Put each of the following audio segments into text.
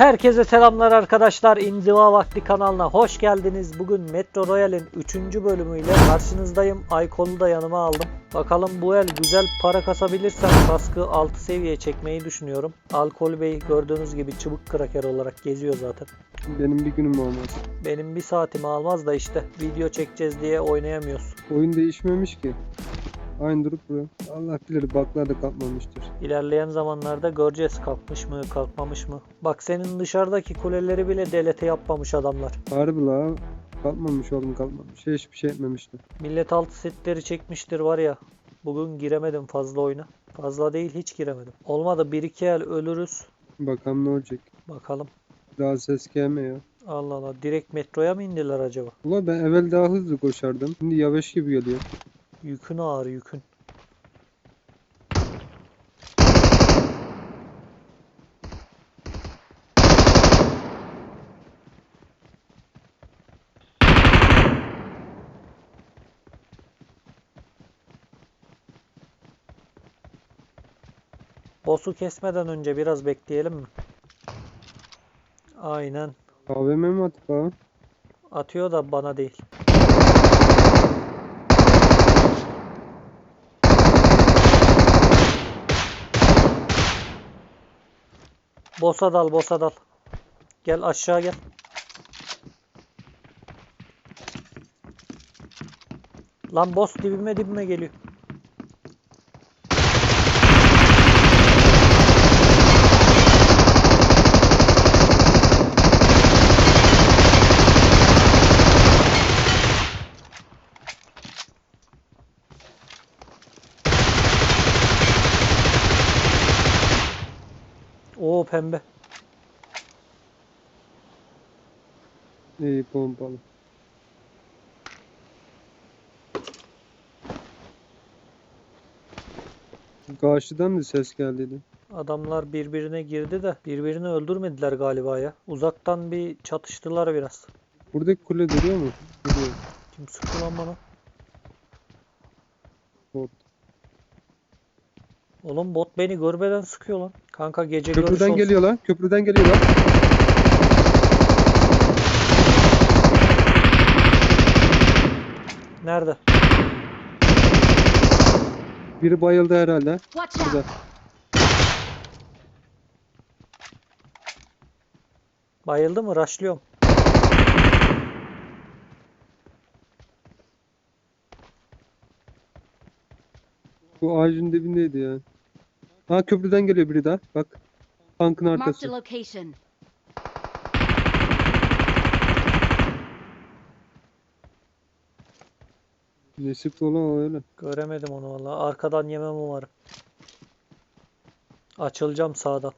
Herkese selamlar arkadaşlar. İnziva Vakti kanalına hoş geldiniz. Bugün Metro Royale'in 3. bölümüyle karşınızdayım. Aykol'u da yanıma aldım. Bakalım bu el güzel para kasabilirsem kaskı 6 seviye çekmeyi düşünüyorum. Alkol Bey gördüğünüz gibi çubuk kraker olarak geziyor zaten. Benim bir günüm olmaz. Benim bir saatimi almaz da işte video çekeceğiz diye oynayamıyoruz. Oyun değişmemiş ki. Aynı durup duruyor. Allah bilir baklar da kalkmamıştır. İlerleyen zamanlarda göreceğiz kalkmış mı kalkmamış mı. Bak senin dışarıdaki kuleleri bile delete yapmamış adamlar. Harbi la. Kalkmamış oğlum kalkmamış. Hiçbir şey etmemişti. Millet altı setleri çekmiştir var ya. Bugün giremedim fazla oyuna. Fazla değil hiç giremedim. Olmadı 1-2 el ölürüz. Bakalım ne olacak. Bakalım. Daha ses gelmiyor. Allah Allah. Direkt metroya mı indiler acaba? Ula ben evvel daha hızlı koşardım. Şimdi yavaş gibi geliyor. Yükün ağır yükün. Boss'u kesmeden önce biraz bekleyelim mi? Aynen. AVM mi atıp ha? Atıyor da bana değil. Boss'a dal, boss'a dal. Gel aşağı gel. Lan boss dibime dibime geliyor. Oo pembe. İyi pompalı. Karşıdan da ses geldiydi. Adamlar birbirine girdi de birbirini öldürmediler galiba ya. Uzaktan bir çatıştılar biraz. Buradaki kule duruyor mu? Duruyor. Kim sıktı lan bana? Bot. Oğlum bot beni görmeden sıkıyor lan. Kanka gece görüş Köprüden olsun. geliyorlar. Köprüden geliyorlar. Nerede? Biri bayıldı herhalde. Watch Burada. Bayıldı mı? Raşlıyorum. Bu ağacın dibindeydi ya. Ha köprüden geliyor biri daha. Bak. Tankın Marked a arkası. location. Ne sıktı olan öyle. Göremedim onu vallahi. Arkadan yemem umarım. Açılacağım sağdan.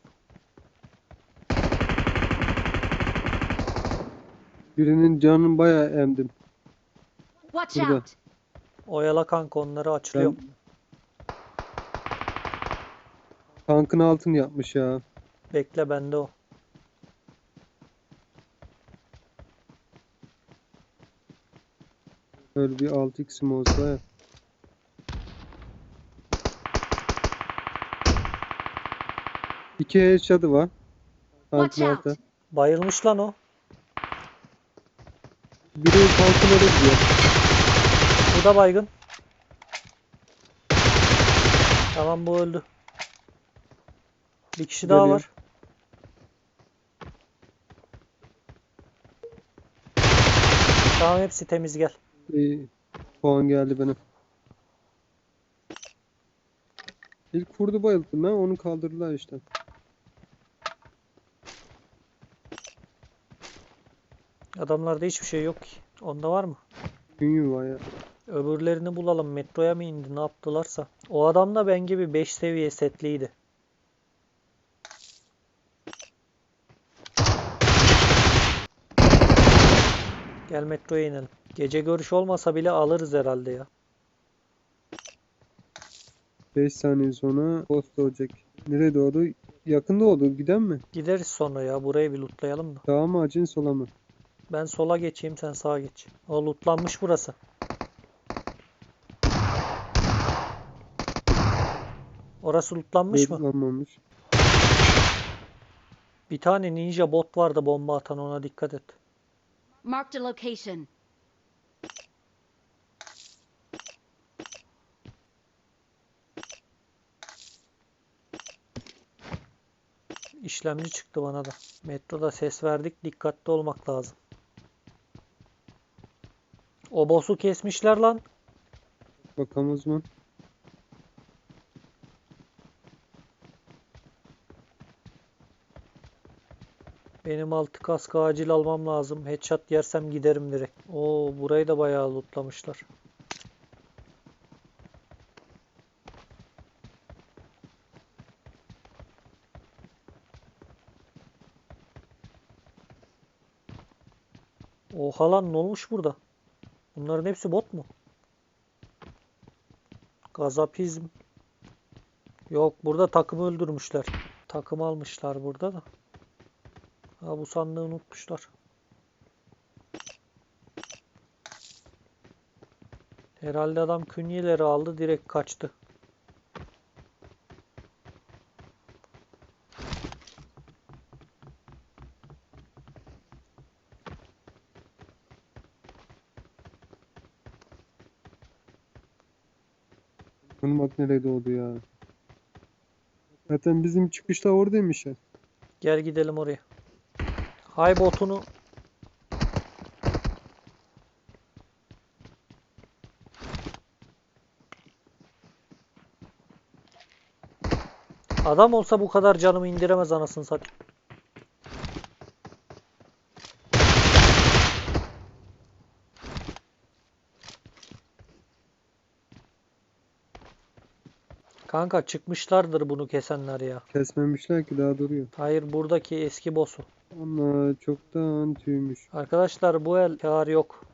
Birinin canını bayağı emdim. Watch Burada. out! Oyala kanka onları açılıyorum. Tankın altını yapmış ya. Bekle bende o. Böyle bir 6x'im olsa ya. İki headshot'ı var. Tankın altı. Bayılmış lan o. Biri tankın öyle gidiyor. Bu da baygın. Tamam bu öldü. Bir kişi daha Geliyor. var. Tamam hepsi temiz gel. İyi. Puan geldi benim. İlk kurdu bayılttım ben. Onu kaldırdılar işte. Adamlarda hiçbir şey yok ki. Onda var mı? Dünya var ya. Öbürlerini bulalım. Metroya mı indi ne yaptılarsa. O adam da ben gibi 5 seviye setliydi. Gel metroya inelim. Gece görüş olmasa bile alırız herhalde ya. 5 saniye sonra post olacak. Nereye doğru? Yakında oldu. Giden mi? Gideriz sonra ya. Burayı bir lootlayalım da. Sağa mı acın sola mı? Ben sola geçeyim sen sağa geç. O lootlanmış burası. Orası lootlanmış mı? Lootlanmamış. Bir tane ninja bot vardı bomba atan ona dikkat et. Marked a location. İşlemci çıktı bana da. Metroda ses verdik dikkatli olmak lazım. O boss'u kesmişler lan. Bakalım o Benim altı kaskı acil almam lazım. Headshot yersem giderim direkt. Oo burayı da bayağı lootlamışlar. Oha lan ne olmuş burada? Bunların hepsi bot mu? Gazapizm. Yok burada takımı öldürmüşler. Takım almışlar burada da. Ha bu sandığı unutmuşlar. Herhalde adam künyeleri aldı direkt kaçtı. Bunun bak nereye doğdu ya. Zaten bizim çıkışta oradaymış ya. Gel gidelim oraya. Hay botunu. Adam olsa bu kadar canımı indiremez anasını satayım. Kanka çıkmışlardır bunu kesenler ya. Kesmemişler ki daha duruyor. Hayır buradaki eski boss'u. Ama çoktan tüymüş. Arkadaşlar bu el kar yok.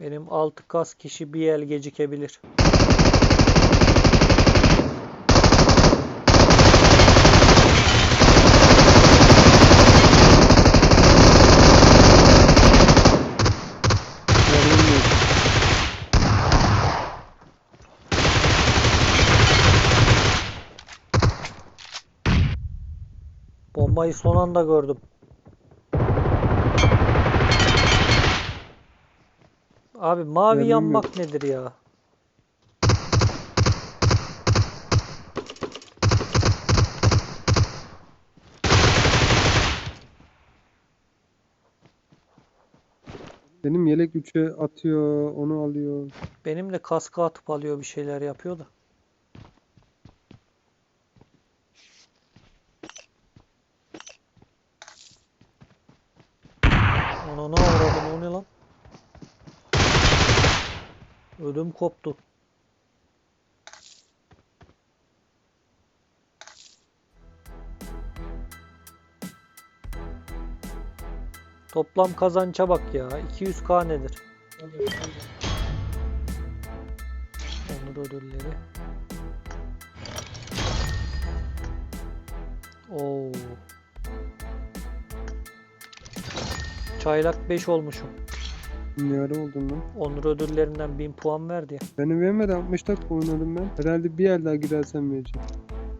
Benim 6 kas kişi bir el gecikebilir. Yardım yok. Bombayı son anda gördüm. Abi mavi Mermim yanmak nedir ya? Benim yelek 3'e atıyor, onu alıyor. Benim de kaskı atıp alıyor bir şeyler yapıyor da. Ona ne avradım o ne lan? Ödüm koptu. Toplam kazança bak ya. 200k nedir? Onur ödülleri. Oo. Çaylak 5 olmuşum. Ne ara oldun lan? Onur ödüllerinden 1000 puan verdi ya. Benim vermedi 60 dakika oynadım ben. Herhalde bir yer daha girersem vereceğim.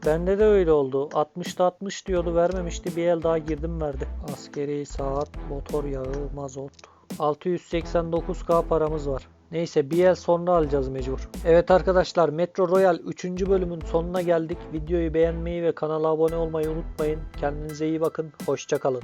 Bende de öyle oldu. 60'da 60 diyordu vermemişti. Bir el daha girdim verdi. Askeri saat, motor yağı, mazot. 689k paramız var. Neyse bir el sonra alacağız mecbur. Evet arkadaşlar Metro Royal 3. bölümün sonuna geldik. Videoyu beğenmeyi ve kanala abone olmayı unutmayın. Kendinize iyi bakın. Hoşçakalın.